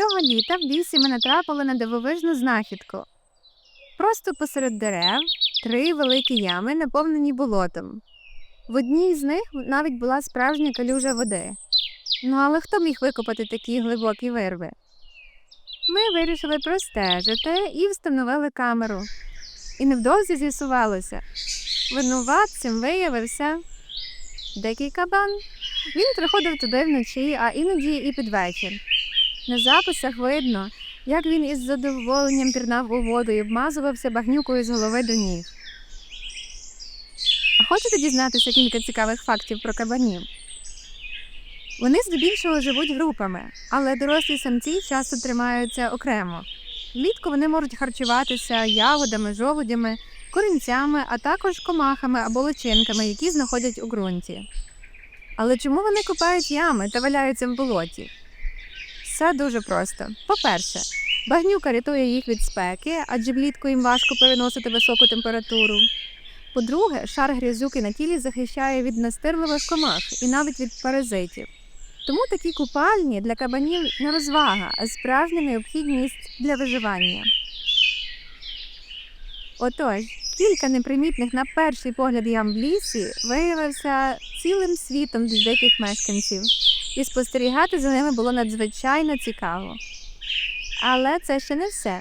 Цього літа в лісі ми натрапили на дивовижну знахідку. Просто посеред дерев три великі ями, наповнені болотом. В одній з них навіть була справжня калюжа води. Ну але хто міг викопати такі глибокі вирви? Ми вирішили простежити і встановили камеру. І невдовзі з'ясувалося. Винуватцем виявився дикий кабан. Він приходив туди вночі, а іноді і під вечір. На записах видно, як він із задоволенням пірнав у воду і обмазувався багнюкою з голови до ніг. А хочете дізнатися кілька цікавих фактів про кабанів? Вони здебільшого живуть групами, але дорослі самці часто тримаються окремо. Влітку вони можуть харчуватися ягодами, жолудями, корінцями, а також комахами або личинками, які знаходять у ґрунті. Але чому вони копають ями та валяються в болоті? Все дуже просто. По-перше, багнюка рятує їх від спеки, адже влітку їм важко переносити високу температуру. По-друге, шар грязюки на тілі захищає від настирливих комах і навіть від паразитів. Тому такі купальні для кабанів не розвага, а справжня необхідність для виживання. Отож, кілька непримітних на перший погляд ям в лісі виявився цілим світом для диких мешканців, і спостерігати за ними було надзвичайно цікаво. Але це ще не все.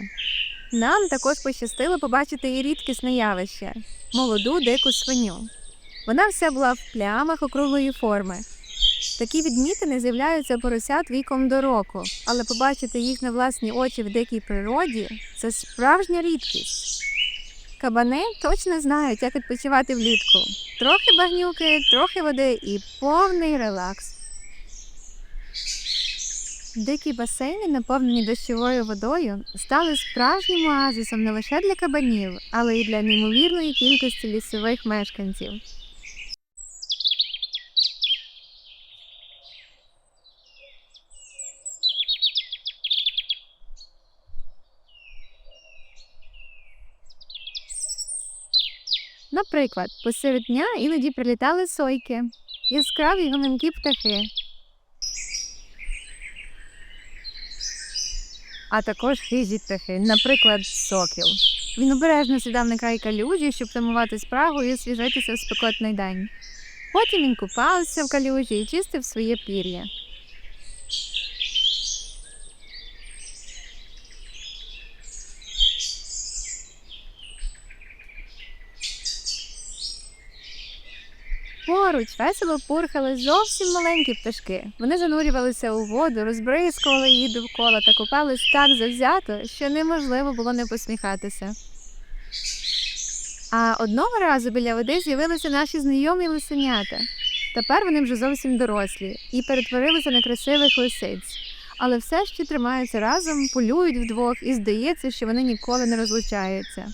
Нам також пощастило побачити і рідкісне явище молоду дику свиню. Вона вся була в плямах округлої форми. Такі відмітини з'являються поросят віком до року, але побачити їх на власні очі в дикій природі це справжня рідкість. Кабани точно знають, як відпочивати влітку. Трохи багнюки, трохи води і повний релакс. Дикі басейни, наповнені дощовою водою, стали справжнім оазисом не лише для кабанів, але й для неймовірної кількості лісових мешканців. Наприклад, посеред дня іноді прилітали сойки, яскраві гомінкі птахи. А також хижі птахи, наприклад, сокіл. Він обережно сідав на край калюжі, щоб тамувати спрагу і освіжитися в спекотний день. Потім він купався в калюжі і чистив своє пір'я. Поруч весело пурхали зовсім маленькі пташки. Вони занурювалися у воду, розбризкували її довкола та купались так завзято, що неможливо було не посміхатися. А одного разу біля води з'явилися наші знайомі лисенята. Тепер вони вже зовсім дорослі і перетворилися на красивих лисиць. Але все ще тримаються разом, полюють вдвох, і здається, що вони ніколи не розлучаються.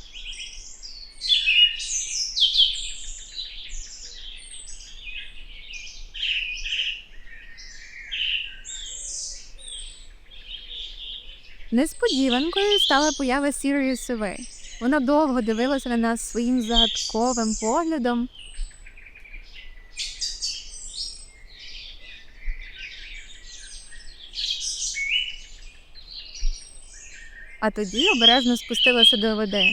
Несподіванкою стала поява сірої сови. Вона довго дивилася на нас своїм загадковим поглядом. А тоді обережно спустилася до води.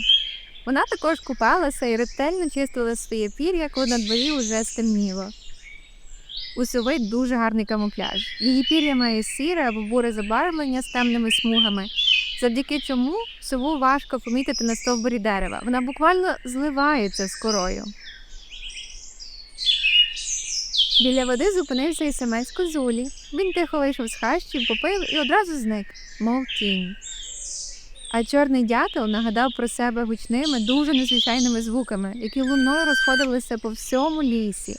Вона також купалася і ретельно чистила своє пір'я, коли на дворі уже стемніло. У сови дуже гарний камуфляж. Її пір'я має сіре або буре забарвлення з темними смугами, завдяки чому сову важко помітити на стовбурі дерева. Вона буквально зливається з корою. Біля води зупинився і самець козулі. Він тихо вийшов з хащі, попив і одразу зник, мов тінь. А чорний дятел нагадав про себе гучними, дуже незвичайними звуками, які луною розходилися по всьому лісі.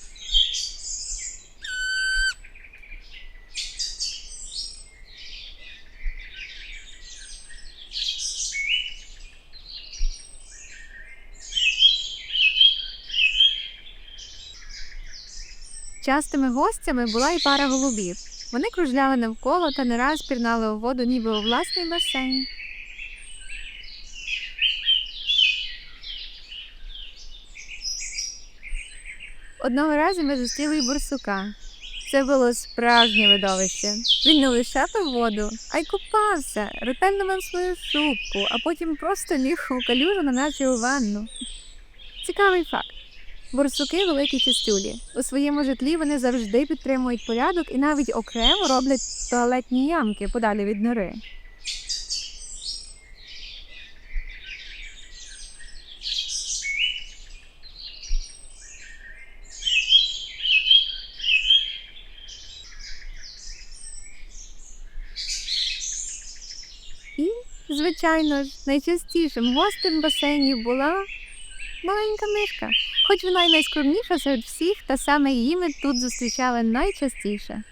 Частими гостями була і пара голубів. Вони кружляли навколо та не раз пірнали у воду, ніби у власний басейн. Одного разу ми зустріли й борсука. Це було справжнє видовище. Він не лише пив воду, а й купався, ретельно мив свою шубку, а потім просто ліг у калюжу, наче у ванну. Цікавий факт. Борсуки великі чистюлі. У своєму житлі вони завжди підтримують порядок і навіть окремо роблять туалетні ямки подалі від нори. І, звичайно ж, найчастішим гостем басейнів була маленька мишка. Хоч вона й найскромніша серед всіх, та саме її ми тут зустрічали найчастіше.